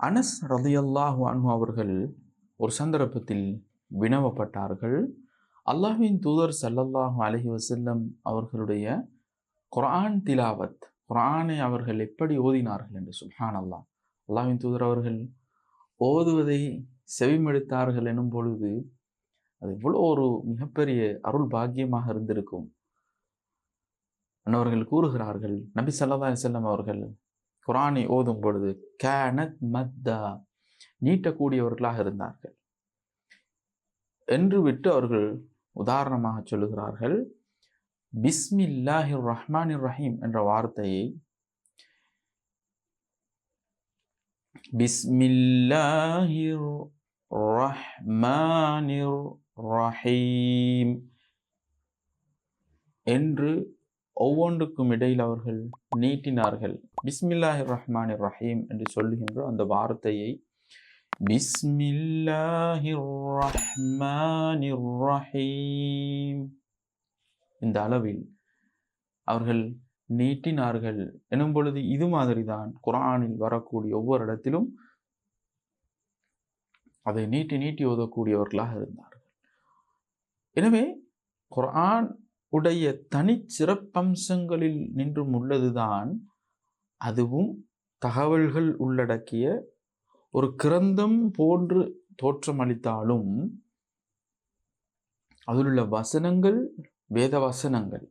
அனஸ் ரதியல்லாஹு அன்ஹு அவர்கள் ஒரு சந்தர்ப்பத்தில் வினவப்பட்டார்கள். அல்லாஹின் தூதர் சல்லல்லாஹு அலஹி வசல்லம் அவர்களுடைய குரான் திலாவத் குரானை அவர்கள் எப்படி ஓதினார்கள் என்று சுல்ஹான் அல்லாஹ் அல்லாஹின் தூதர் அவர்கள் ஓதுவதை செவிமெடுத்தார்கள் எனும் பொழுது அது இவ்வளோ ஒரு மிகப்பெரிய அருள் பாக்கியமாக இருந்திருக்கும். அன்னவர்கள் கூறுகிறார்கள் நபி சல்லா செல்லம் அவர்கள் குரானை ஓதும் பொழுது கேனத் மத்தா நீட்டக்கூடியவர்களாக இருந்தார்கள். என்று விட்டு அவர்கள் உதாரணமாக சொல்லுகிறார்கள் பிஸ்மில்லாஹிர் ரஹ்மானிர் ரஹீம் என்ற வார்த்தையை பிஸ்மில்லாஹிர் ரஹ்மானிர் ரஹீம் என்று ஒவ்வொன்றுக்கும் இடையில் அவர்கள் நீட்டினார்கள். பிஸ்மில்லாஹி ரஹ்மான் ரஹீம் என்று சொல்லுகின்ற அந்த வார்த்தையை பிஸ்மில்லாஹிர் ரஹ்மானிர் ரஹீம் இந்த அளவில் அவர்கள் நீட்டினார்கள். எனும் பொழுது இது மாதிரிதான் குரானில் வரக்கூடிய ஒவ்வொரு இடத்திலும் அதை நீட்டி நீட்டி ஓதக்கூடியவர்களாக இருந்தார்கள். எனவே குரான் உடைய தனிச்சிறப்பம்சங்களில் நின்றும் உள்ளதுதான். அதுவும் தகவல்கள் உள்ளடக்கிய ஒரு கிரந்தம் போன்று தோற்றமளித்தாலும் அதிலுள்ள வசனங்கள் வேத வசனங்கள்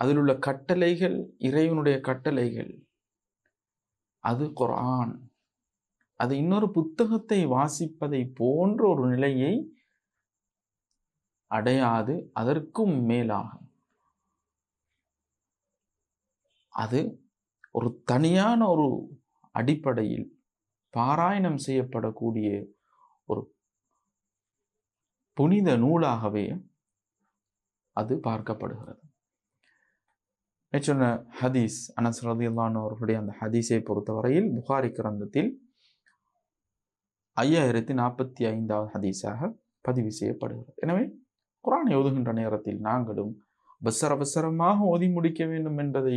அதிலுள்ள கட்டளைகள் இறைவனுடைய கட்டளைகள் அது குரான் அது இன்னொரு புத்தகத்தை வாசிப்பதை போன்ற ஒரு நிலையை அடையாது அதற்கும் மேலாக அது ஒரு தனியான ஒரு அடிப்படையில் பாராயணம் செய்யப்படக்கூடிய ஒரு புனித நூலாகவே அது பார்க்கப்படுகிறது. சொன்ன ஹதீஸ் அனஸ் ரதியுல்லான் அவர்களுடைய அந்த ஹதீஸை பொறுத்தவரையில் புகாரி கிரந்தத்தில் ஐயாயிரத்தி நாற்பத்தி ஐந்தாவது ஹதீஸாக பதிவு செய்யப்படுகிறது. எனவே குரானை ஓதுகின்ற நேரத்தில் நாங்களும் அவசர அவசரமாக ஓதி முடிக்க வேண்டும் என்பதை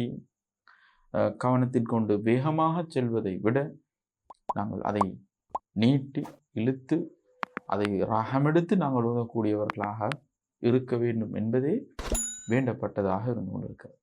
கவனத்தில் கொண்டு வேகமாக செல்வதை விட நாங்கள் அதை நீட்டி இழுத்து அதை ராகமெடுத்து நாங்கள் ஓதக்கூடியவர்களாக இருக்க வேண்டும் என்பதே வேண்டப்பட்டதாக இருந்து கொண்டிருக்கிறது.